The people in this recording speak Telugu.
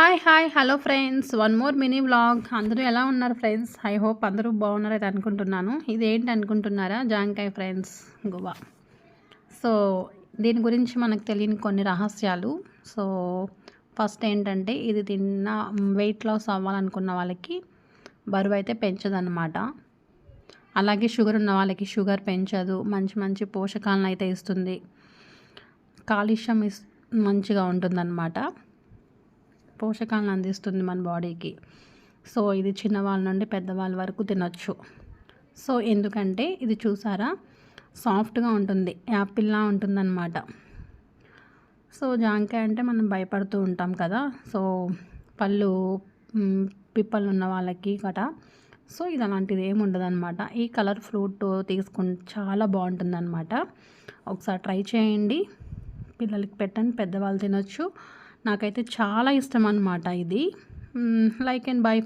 Hi hi hello friends one more mini vlog అందరూ ఎలా ఉన్నారు ఫ్రెండ్స్ ఐ హోప్ అందరూ బాగున్నారైతే అనుకుంటున్నాను. ఇది ఏంటి అనుకుంటున్నారా? జాంకాయ ఫ్రెండ్స్ గోవా. సో దీని గురించి మనకు తెలియని కొన్ని రహస్యాలు. సో ఫస్ట్ ఏంటంటే ఇది తిన్న వెయిట్ లాస్ అవ్వాలనుకున్న వాళ్ళకి బరువు అయితే పెంచదన్నమాట. అలాగే షుగర్ ఉన్న వాళ్ళకి షుగర్ పెంచదు. మంచి మంచి పోషకాలను అయితే ఇస్తుంది. కాలుష్యం ఇస్ మంచిగా ఉంటుందన్నమాట. పోషకాలను అందిస్తుంది మన బాడీకి. సో ఇది చిన్నవాళ్ళ నుండి పెద్దవాళ్ళ వరకు తినొచ్చు. సో ఎందుకంటే ఇది చూసారా? సాఫ్ట్గా ఉంటుంది. యాపిల్లా ఉంటుందన్నమాట. సో జాంకాయ అంటే మనం భయపడుతూ ఉంటాం కదా? సో పళ్ళు పిప్పలు ఉన్న వాళ్ళకి కట సో ఇది అలాంటిది ఏమి ఉండదన్నమాట. ఈ కలర్ ఫ్రూట్ తీసుకుంటే చాలా బాగుంటుందన్నమాట. ఒకసారి ట్రై చేయండి. పిల్లలకి పెట్టండి పెద్దవాళ్ళు తినొచ్చు. నాకైతే చాలా ఇష్టం అనమాట ఇది లైక్ అండ్ బై